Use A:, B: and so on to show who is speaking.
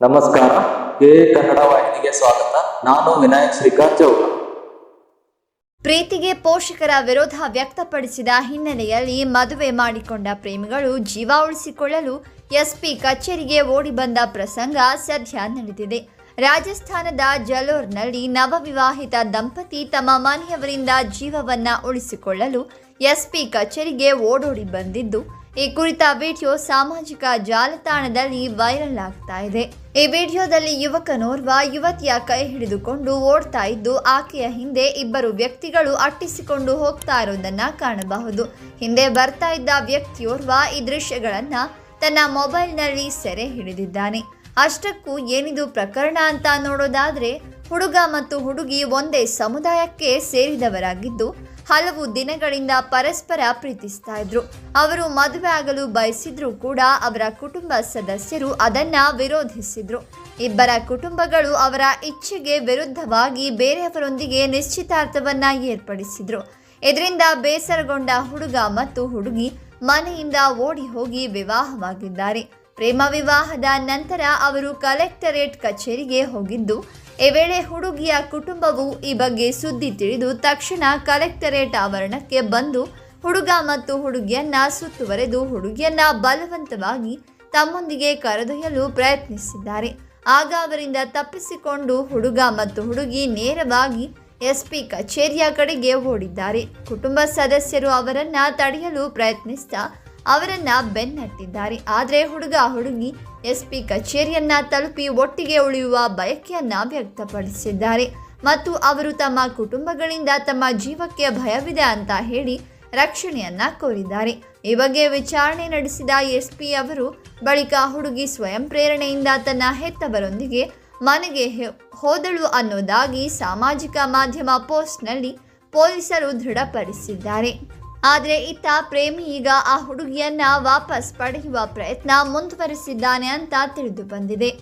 A: ನಮಸ್ಕಾರ. ಕೆ ಕನ್ನಡ ವಾಹಿನಿಗೆ ಸ್ವಾಗತ. ನಾನು ವಿನಾಯಕ್ ಶ್ರೀಕಾಂತ್ ಚೌಕ
B: ಪ್ರೀತಿಗೆ ಪೋಷಕರ ವಿರೋಧ ವ್ಯಕ್ತಪಡಿಸಿದ ಹಿನ್ನೆಲೆಯಲ್ಲಿ ಮದುವೆ ಮಾಡಿಕೊಂಡ ಪ್ರೇಮಿಗಳು ಜೀವ ಉಳಿಸಿಕೊಳ್ಳಲು ಎಸ್ಪಿ ಕಚೇರಿಗೆ ಓಡಿ ಬಂದ ಪ್ರಸಂಗ ಸದ್ಯ ನಡೆದಿದೆ. ರಾಜಸ್ಥಾನದ ಜಲೋರ್ನಲ್ಲಿ ನವವಿವಾಹಿತ ದಂಪತಿ ತಮ್ಮ ಮನೆಯವರಿಂದ ಜೀವವನ್ನ ಉಳಿಸಿಕೊಳ್ಳಲು ಎಸ್ಪಿ ಕಚೇರಿಗೆ ಓಡೋಡಿ ಬಂದಿದ್ದು ಈ ಕುರಿತ ವಿಡಿಯೋ ಸಾಮಾಜಿಕ ಜಾಲತಾಣದಲ್ಲಿ ವೈರಲ್ ಆಗ್ತಾ ಇದೆ. ಈ ವಿಡಿಯೋದಲ್ಲಿ ಯುವಕನೋರ್ವ ಯುವತಿಯ ಕೈ ಹಿಡಿದುಕೊಂಡು ಓಡ್ತಾ ಇದ್ದು, ಆಕೆಯ ಹಿಂದೆ ಇಬ್ಬರು ವ್ಯಕ್ತಿಗಳು ಅಟ್ಟಿಸಿಕೊಂಡು ಹೋಗ್ತಾ ಇರೋದನ್ನ ಕಾಣಬಹುದು. ಹಿಂದೆ ಬರ್ತಾ ಇದ್ದ ವ್ಯಕ್ತಿಯೋರ್ವ ಈ ದೃಶ್ಯಗಳನ್ನ ತನ್ನ ಮೊಬೈಲ್ನಲ್ಲಿ ಸೆರೆ ಹಿಡಿದಿದ್ದಾನೆ. ಅಷ್ಟಕ್ಕೂ ಏನಿದು ಪ್ರಕರಣ ಅಂತ ನೋಡೋದಾದ್ರೆ, ಹುಡುಗ ಮತ್ತು ಹುಡುಗಿ ಒಂದೇ ಸಮುದಾಯಕ್ಕೆ ಸೇರಿದವರಾಗಿದ್ದು ಹಲವು ದಿನಗಳಿಂದ ಪರಸ್ಪರ ಪ್ರೀತಿಸ್ತಾ ಇದ್ರು. ಅವರು ಮದುವೆ ಆಗಲು ಬಯಸಿದ್ರು ಕೂಡ ಅವರ ಕುಟುಂಬ ಸದಸ್ಯರು ಅದನ್ನ ವಿರೋಧಿಸಿದ್ರು. ಇಬ್ಬರ ಕುಟುಂಬಗಳು ಅವರ ಇಚ್ಛೆಗೆ ವಿರುದ್ಧವಾಗಿ ಬೇರೆಯವರೊಂದಿಗೆ ನಿಶ್ಚಿತಾರ್ಥವನ್ನ ಏರ್ಪಡಿಸಿದ್ರು. ಇದರಿಂದ ಬೇಸರಗೊಂಡ ಹುಡುಗ ಮತ್ತು ಹುಡುಗಿ ಮನೆಯಿಂದ ಓಡಿ ಹೋಗಿ ವಿವಾಹವಾಗಿದ್ದಾರೆ. ಪ್ರೇಮ ವಿವಾಹದ ನಂತರ ಅವರು ಕಲೆಕ್ಟರೇಟ್ ಕಚೇರಿಗೆ ಹೋಗಿದ್ದು ಈ ವೇಳೆ ಹುಡುಗಿಯ ಕುಟುಂಬವು ಈ ಬಗ್ಗೆ ಸುದ್ದಿ ತಿಳಿದು ತಕ್ಷಣ ಕಲೆಕ್ಟರೇಟ್ ಆವರಣಕ್ಕೆ ಬಂದು ಹುಡುಗ ಮತ್ತು ಹುಡುಗಿಯನ್ನ ಸುತ್ತುವರೆದು ಹುಡುಗಿಯನ್ನ ಬಲವಂತವಾಗಿ ತಮ್ಮೊಂದಿಗೆ ಕರೆದೊಯ್ಯಲು ಪ್ರಯತ್ನಿಸಿದ್ದಾರೆ. ಆಗ ಅವರಿಂದ ತಪ್ಪಿಸಿಕೊಂಡು ಹುಡುಗ ಮತ್ತು ಹುಡುಗಿ ನೇರವಾಗಿ ಎಸ್ಪಿ ಕಚೇರಿಯ ಕಡೆಗೆ ಓಡಿದ್ದಾರೆ. ಕುಟುಂಬ ಸದಸ್ಯರು ಅವರನ್ನ ತಡೆಯಲು ಪ್ರಯತ್ನಿಸ್ತಾ ಅವರನ್ನ ಬೆನ್ನಟ್ಟಿದ್ದಾರೆ. ಆದರೆ ಹುಡುಗ ಹುಡುಗಿ ಎಸ್ಪಿ ಕಚೇರಿಯನ್ನ ತಲುಪಿ ಒಟ್ಟಿಗೆ ಉಳಿಯುವ ಬಯಕೆಯನ್ನ ವ್ಯಕ್ತಪಡಿಸಿದ್ದಾರೆ. ಮತ್ತು ಅವರು ತಮ್ಮ ಕುಟುಂಬಗಳಿಂದ ತಮ್ಮ ಜೀವಕ್ಕೆ ಭಯವಿದೆ ಅಂತ ಹೇಳಿ ರಕ್ಷಣೆಯನ್ನ ಕೋರಿದ್ದಾರೆ. ಈ ಬಗ್ಗೆ ವಿಚಾರಣೆ ನಡೆಸಿದ ಎಸ್ಪಿ ಅವರು ಬಳಿಕ ಹುಡುಗಿ ಸ್ವಯಂ ಪ್ರೇರಣೆಯಿಂದ ತನ್ನ ಹೆತ್ತವರೊಂದಿಗೆ ಮನೆಗೆ ಹೋದಳು ಅನ್ನೋದಾಗಿ ಸಾಮಾಜಿಕ ಮಾಧ್ಯಮ ಪೋಸ್ಟ್ನಲ್ಲಿ ಪೊಲೀಸರು ದೃಢಪಡಿಸಿದ್ದಾರೆ. ಆದರೆ ಇತ್ತ ಪ್ರೇಮಿ ಈಗ ಆ ಹುಡುಗಿಯನ್ನ ವಾಪಸ್ ಪಡೆಯುವ ಪ್ರಯತ್ನ ಮುಂದುವರಿಸಿದ್ದಾನೆ ಅಂತ ತಿಳಿದು ಬಂದಿದೆ.